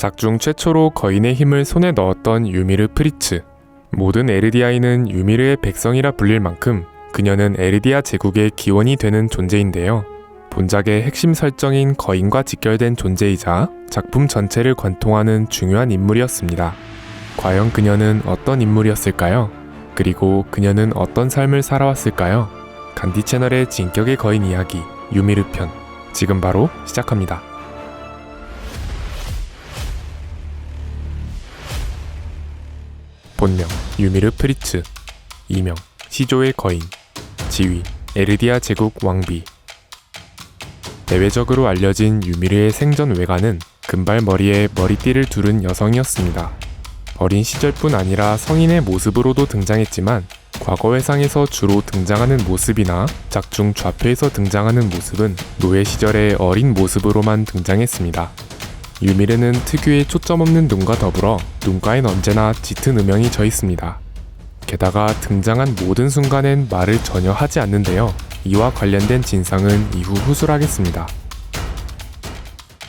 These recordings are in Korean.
작중 최초로 거인의 힘을 손에 넣었던 유미르 프리츠. 모든 에르디아인은 유미르의 백성이라 불릴 만큼 그녀는 에르디아 제국의 기원이 되는 존재인데요. 본작의 핵심 설정인 거인과 직결된 존재이자 작품 전체를 관통하는 중요한 인물이었습니다. 과연 그녀는 어떤 인물이었을까요? 그리고 그녀는 어떤 삶을 살아왔을까요? 간디 채널의 진격의 거인 이야기 유미르 편 지금 바로 시작합니다. 본명 유미르 프리츠 이명 시조의 거인 지위 에르디아 제국 왕비 대외적으로 알려진 유미르의 생전 외관은 금발 머리에 머리띠를 두른 여성이었습니다. 어린 시절뿐 아니라 성인의 모습으로도 등장했지만 과거 회상에서 주로 등장하는 모습이나 작중 좌표에서 등장하는 모습은 노예 시절의 어린 모습으로만 등장했습니다. 유미르는 특유의 초점 없는 눈과 더불어 눈가엔 언제나 짙은 음영이 져 있습니다. 게다가 등장한 모든 순간엔 말을 전혀 하지 않는데요. 이와 관련된 진상은 이후 후술하겠습니다.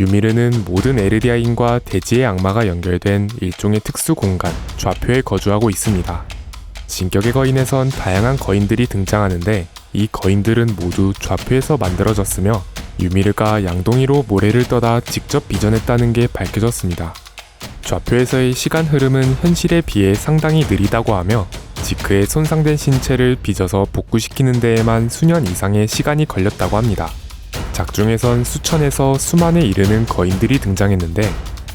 유미르는 모든 에르디아인과 대지의 악마가 연결된 일종의 특수 공간, 좌표에 거주하고 있습니다. 진격의 거인에선 다양한 거인들이 등장하는데 이 거인들은 모두 좌표에서 만들어졌으며 유미르가 양동이로 모래를 떠다 직접 빚어냈다는 게 밝혀졌습니다. 좌표에서의 시간 흐름은 현실에 비해 상당히 느리다고 하며 지크의 손상된 신체를 빚어서 복구시키는 데에만 수년 이상의 시간이 걸렸다고 합니다. 작중에선 수천에서 수만에 이르는 거인들이 등장했는데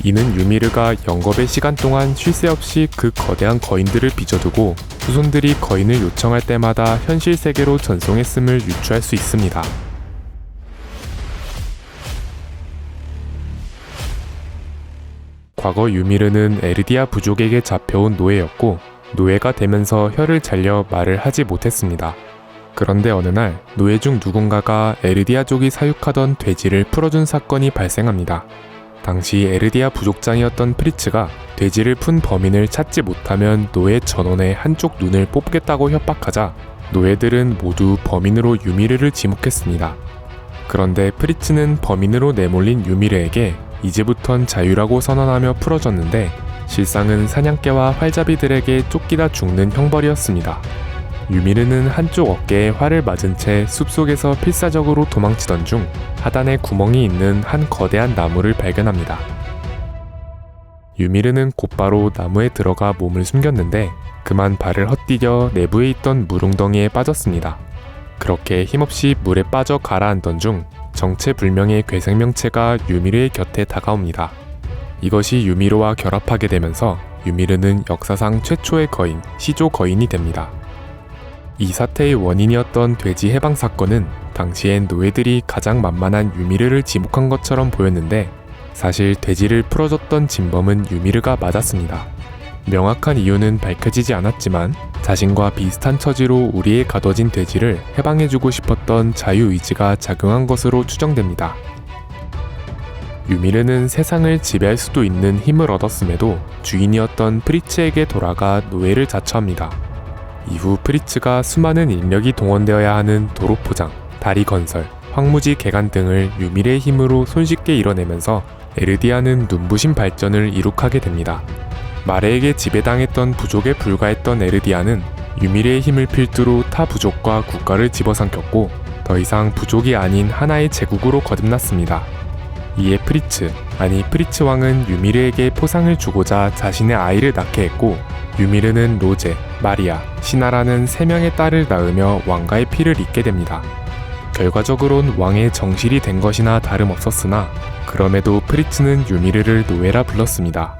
이는 유미르가 영겁의 시간 동안 쉴 새 없이 그 거대한 거인들을 빚어두고 후손들이 거인을 요청할 때마다 현실 세계로 전송했음을 유추할 수 있습니다. 과거 유미르는 에르디아 부족에게 잡혀온 노예였고 노예가 되면서 혀를 잘려 말을 하지 못했습니다. 그런데 어느 날 노예 중 누군가가 에르디아족이 사육하던 돼지를 풀어준 사건이 발생합니다. 당시 에르디아 부족장이었던 프리츠가 돼지를 푼 범인을 찾지 못하면 노예 전원의 한쪽 눈을 뽑겠다고 협박하자 노예들은 모두 범인으로 유미르를 지목했습니다. 그런데 프리츠는 범인으로 내몰린 유미르에게 이제부턴 자유라고 선언하며 풀어줬는데 실상은 사냥개와 활잡이들에게 쫓기다 죽는 형벌이었습니다. 유미르는 한쪽 어깨에 활을 맞은 채 숲속에서 필사적으로 도망치던 중 하단에 구멍이 있는 한 거대한 나무를 발견합니다. 유미르는 곧바로 나무에 들어가 몸을 숨겼는데 그만 발을 헛디뎌 내부에 있던 물웅덩이에 빠졌습니다. 그렇게 힘없이 물에 빠져 가라앉던 중 정체불명의 괴생명체가 유미르의 곁에 다가옵니다. 이것이 유미르와 결합하게 되면서 유미르는 역사상 최초의 거인, 시조 거인이 됩니다. 이 사태의 원인이었던 돼지 해방 사건은 당시엔 노예들이 가장 만만한 유미르를 지목한 것처럼 보였는데 사실 돼지를 풀어줬던 진범은 유미르가 맞았습니다. 명확한 이유는 밝혀지지 않았지만 자신과 비슷한 처지로 우리에 가둬진 돼지를 해방해주고 싶었던 자유의지가 작용한 것으로 추정됩니다. 유미르는 세상을 지배할 수도 있는 힘을 얻었음에도 주인이었던 프리츠에게 돌아가 노예를 자처합니다. 이후 프리츠가 수많은 인력이 동원되어야 하는 도로 포장, 다리 건설, 황무지 개간 등을 유미르의 힘으로 손쉽게 이뤄내면서 에르디아는 눈부신 발전을 이룩하게 됩니다. 마레에게 지배당했던 부족에 불과했던 에르디아는 유미르의 힘을 필두로 타 부족과 국가를 집어삼켰고 더 이상 부족이 아닌 하나의 제국으로 거듭났습니다. 이에 프리츠, 아니 프리츠 왕은 유미르에게 포상을 주고자 자신의 아이를 낳게 했고 유미르는 로제, 마리아, 시나라는 세 명의 딸을 낳으며 왕가의 피를 잇게 됩니다. 결과적으론 왕의 정실이 된 것이나 다름없었으나 그럼에도 프리츠는 유미르를 노예라 불렀습니다.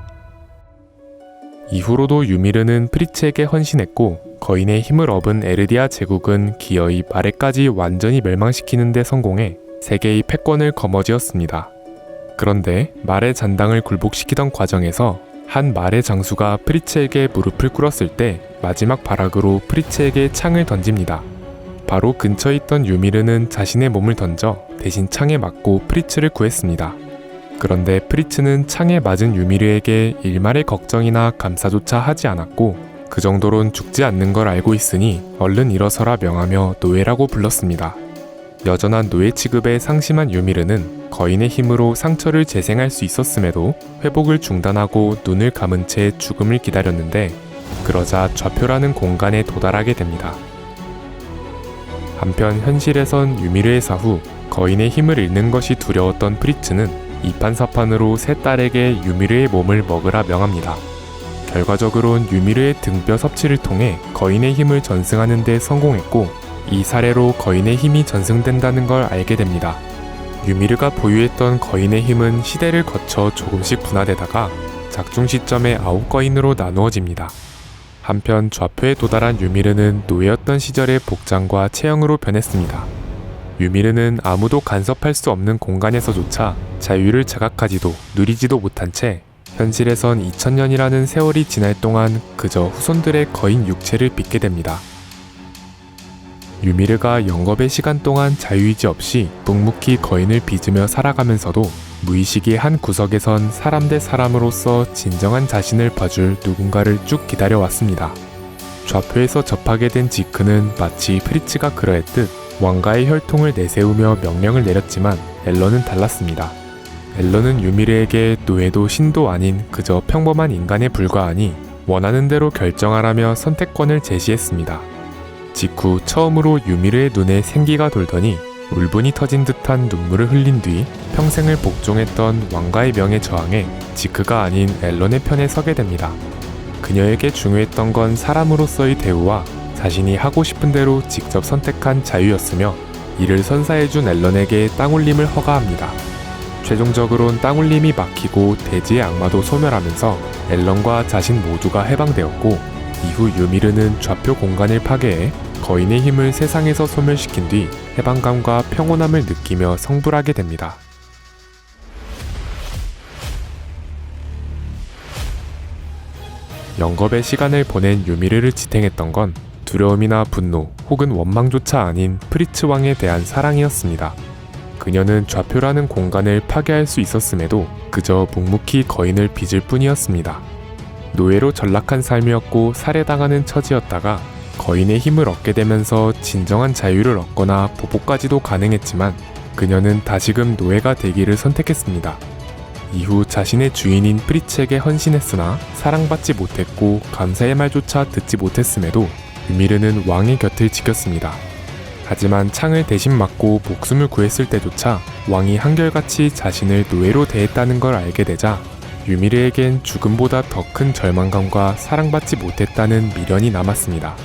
이후로도 유미르는 프리츠에게 헌신했고 거인의 힘을 얻은 에르디아 제국은 기어이 마레까지 완전히 멸망시키는 데 성공해 세계의 패권을 거머쥐었습니다. 그런데 말의 잔당을 굴복시키던 과정에서 한 말의 장수가 프리츠에게 무릎을 꿇었을 때 마지막 발악으로 프리츠에게 창을 던집니다. 바로 근처에 있던 유미르는 자신의 몸을 던져 대신 창에 맞고 프리츠를 구했습니다. 그런데 프리츠는 창에 맞은 유미르에게 일말의 걱정이나 감사조차 하지 않았고 그 정도론 죽지 않는 걸 알고 있으니 얼른 일어서라 명하며 노예라고 불렀습니다. 여전한 노예 취급에 상심한 유미르는 거인의 힘으로 상처를 재생할 수 있었음에도 회복을 중단하고 눈을 감은 채 죽음을 기다렸는데 그러자 좌표라는 공간에 도달하게 됩니다. 한편 현실에선 유미르의 사후 거인의 힘을 잃는 것이 두려웠던 프리츠는 이판사판으로 세 딸에게 유미르의 몸을 먹으라 명합니다. 결과적으론 유미르의 등뼈 섭취를 통해 거인의 힘을 전승하는 데 성공했고 이 사례로 거인의 힘이 전승된다는 걸 알게 됩니다. 유미르가 보유했던 거인의 힘은 시대를 거쳐 조금씩 분화되다가 작중 시점에 아홉 거인으로 나누어집니다. 한편 좌표에 도달한 유미르는 노예였던 시절의 복장과 체형으로 변했습니다. 유미르는 아무도 간섭할 수 없는 공간에서조차 자유를 자각하지도 누리지도 못한 채 현실에선 2000년이라는 세월이 지날 동안 그저 후손들의 거인 육체를 빚게 됩니다. 유미르가 영겁의 시간 동안 자유의지 없이 묵묵히 거인을 빚으며 살아가면서도 무의식의 한 구석에선 사람 대 사람으로서 진정한 자신을 봐줄 누군가를 쭉 기다려왔습니다. 좌표에서 접하게 된 지크는 마치 프리츠가 그러했듯 왕가의 혈통을 내세우며 명령을 내렸지만 앨런은 달랐습니다. 앨런은 유미르에게 노예도 신도 아닌 그저 평범한 인간에 불과하니 원하는 대로 결정하라며 선택권을 제시했습니다. 직후 처음으로 유미르의 눈에 생기가 돌더니 울분이 터진 듯한 눈물을 흘린 뒤 평생을 복종했던 왕가의 명에 저항해 지크가 아닌 앨런의 편에 서게 됩니다. 그녀에게 중요했던 건 사람으로서의 대우와 자신이 하고 싶은 대로 직접 선택한 자유였으며 이를 선사해준 앨런에게 땅울림을 허가합니다. 최종적으론 땅울림이 막히고 대지의 악마도 소멸하면서 앨런과 자신 모두가 해방되었고 이후 유미르는 좌표 공간을 파괴해 거인의 힘을 세상에서 소멸시킨 뒤 해방감과 평온함을 느끼며 성불하게 됩니다. 영겁의 시간을 보낸 유미르를 지탱했던 건 두려움이나 분노 혹은 원망조차 아닌 프리츠 왕에 대한 사랑이었습니다. 그녀는 좌표라는 공간을 파괴할 수 있었음에도 그저 묵묵히 거인을 빚을 뿐이었습니다. 노예로 전락한 삶이었고 살해당하는 처지였다가 거인의 힘을 얻게 되면서 진정한 자유를 얻거나 보복까지도 가능했지만 그녀는 다시금 노예가 되기를 선택했습니다. 이후 자신의 주인인 프리츠에게 헌신했으나 사랑받지 못했고 감사의 말조차 듣지 못했음에도 유미르는 왕의 곁을 지켰습니다. 하지만 창을 대신 맞고 목숨을 구했을 때조차 왕이 한결같이 자신을 노예로 대했다는 걸 알게 되자 유미르에겐 죽음보다 더 큰 절망감과 사랑받지 못했다는 미련이 남았습니다.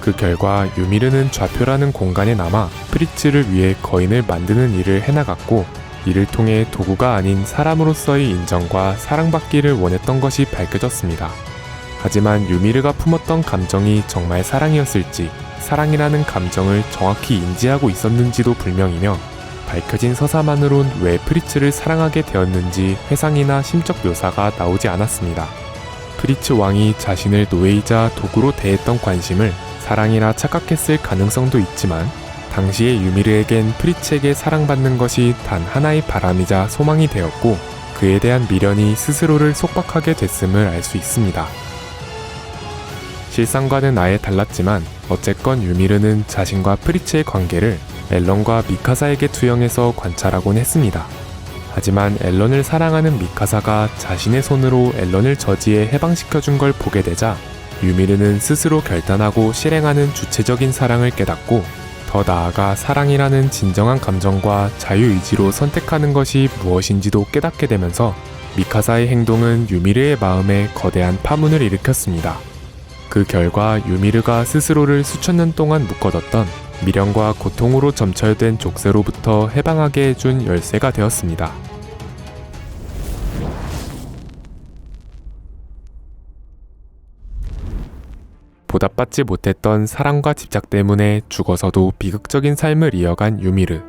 그 결과 유미르는 좌표라는 공간에 남아 프리츠를 위해 거인을 만드는 일을 해나갔고 이를 통해 도구가 아닌 사람으로서의 인정과 사랑받기를 원했던 것이 밝혀졌습니다. 하지만 유미르가 품었던 감정이 정말 사랑이었을지 사랑이라는 감정을 정확히 인지하고 있었는지도 불명이며 밝혀진 서사만으론 왜 프리츠를 사랑하게 되었는지 회상이나 심적 묘사가 나오지 않았습니다. 프리츠 왕이 자신을 노예이자 도구로 대했던 관심을 사랑이라 착각했을 가능성도 있지만 당시의 유미르에겐 프리츠에게 사랑받는 것이 단 하나의 바람이자 소망이 되었고 그에 대한 미련이 스스로를 속박하게 됐음을 알 수 있습니다. 실상과는 아예 달랐지만 어쨌건 유미르는 자신과 프리츠의 관계를 앨런과 미카사에게 투영해서 관찰하곤 했습니다. 하지만 앨런을 사랑하는 미카사가 자신의 손으로 앨런을 저지해 해방시켜준 걸 보게 되자 유미르는 스스로 결단하고 실행하는 주체적인 사랑을 깨닫고 더 나아가 사랑이라는 진정한 감정과 자유의지로 선택하는 것이 무엇인지도 깨닫게 되면서 미카사의 행동은 유미르의 마음에 거대한 파문을 일으켰습니다. 그 결과 유미르가 스스로를 수천 년 동안 묶어뒀던 미련과 고통으로 점철된 족쇄로부터 해방하게 해준 열쇠가 되었습니다. 보답받지 못했던 사랑과 집착 때문에 죽어서도 비극적인 삶을 이어간 유미르.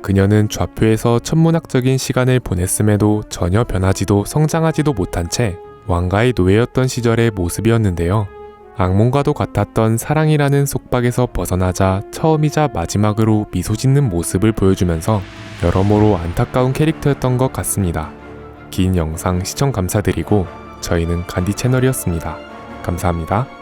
그녀는 좌표에서 천문학적인 시간을 보냈음에도 전혀 변하지도 성장하지도 못한 채 왕가의 노예였던 시절의 모습이었는데요. 악몽과도 같았던 사랑이라는 속박에서 벗어나자 처음이자 마지막으로 미소 짓는 모습을 보여주면서 여러모로 안타까운 캐릭터였던 것 같습니다. 긴 영상 시청 감사드리고 저희는 간디 채널이었습니다. 감사합니다.